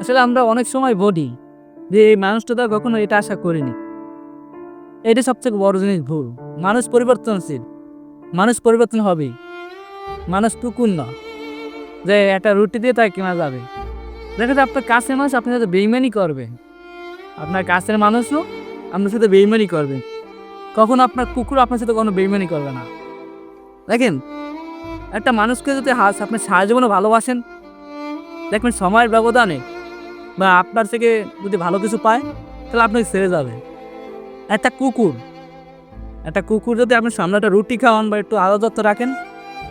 আসলে আমরা অনেক সময় বলি যে এই মানুষটা তো কখনো এটা আশা করিনি। এটা সবথেকে বড় জিনিস ভুল। মানুষ পরিবর্তনশীল। মানুষ পরিবর্তন হবেই। মানুষ টুকুন না। যে একটা রুটি দিয়ে তাই কেনা যাবে। দেখা যায় আপনার কাছের মানুষ আপনার সাথে বেইমানি করবে। আপনার কাছের মানুষও আপনার সাথে বেইমানি করবে। কখনো আপনার কুকুর আপনার সাথে কোনো বেইমানি করবে না। দেখেন, একটা মানুষকে যদি হাস আপনি সারা জীবনে ভালোবাসেন, দেখবেন সময়ের ব্যবধানে বা আপনার থেকে যদি ভালো কিছু পায়, তাহলে আপনাকে ছেড়ে যাবে। একটা কুকুর। একটা কুকুর যদি আপনি সামনে একটা রুটি খাওয়ান বা একটু আলাদা যত্ন রাখেন,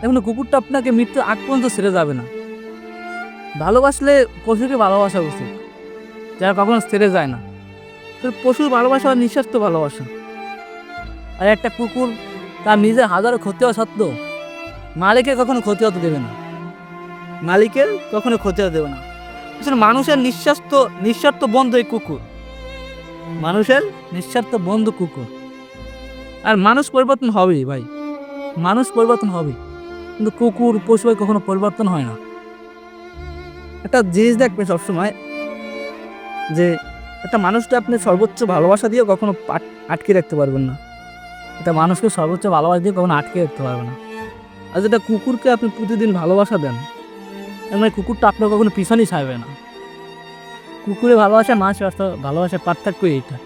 দেখুন কুকুরটা আপনাকে মৃত্যু আগ পর্যন্ত ছেড়ে যাবে না। ভালোবাসলে পশুকে ভালোবাসা উচিত, যারা কখনো ছেড়ে যায় না। তো পশুর ভালোবাসা আর নিঃস্বার্থ ভালোবাসা। আর একটা কুকুর, তার নিজের হাজারো ক্ষতি হওয়া সত্ত্বেও মালিকের কখনো ক্ষতি হতে দেবে না। মালিকের কখনো ক্ষতি হতে দেবে না। আসলে মানুষের নিঃস্বার্থ নিঃস্বার্থ বন্ধু এই কুকুর। মানুষের নিঃস্বার্থ বন্ধু কুকুর। আর মানুষ পরিবর্তন হবেই ভাই। মানুষ পরিবর্তন হবে কিন্তু কুকুর, পশু কখনো পরিবর্তন হয় না। একটা জিনিস দেখবেন সবসময়, যে একটা মানুষকে আপনি সর্বোচ্চ ভালোবাসা দিয়ে কখনো আট- আটকে রাখতে পারবেন না। এটা মানুষকে সর্বোচ্চ ভালোবাসা দিয়ে কখনো আটকে রাখতে পারবে না। আর যেটা কুকুরকে আপনি প্রতিদিন ভালোবাসা দেন এমন কুকুরটা আপনার কখনো পিছনই ছাড়বে না। কুকুরে ভালোবাসা মাছ ভালোবাসা পার্থক্য এইটা।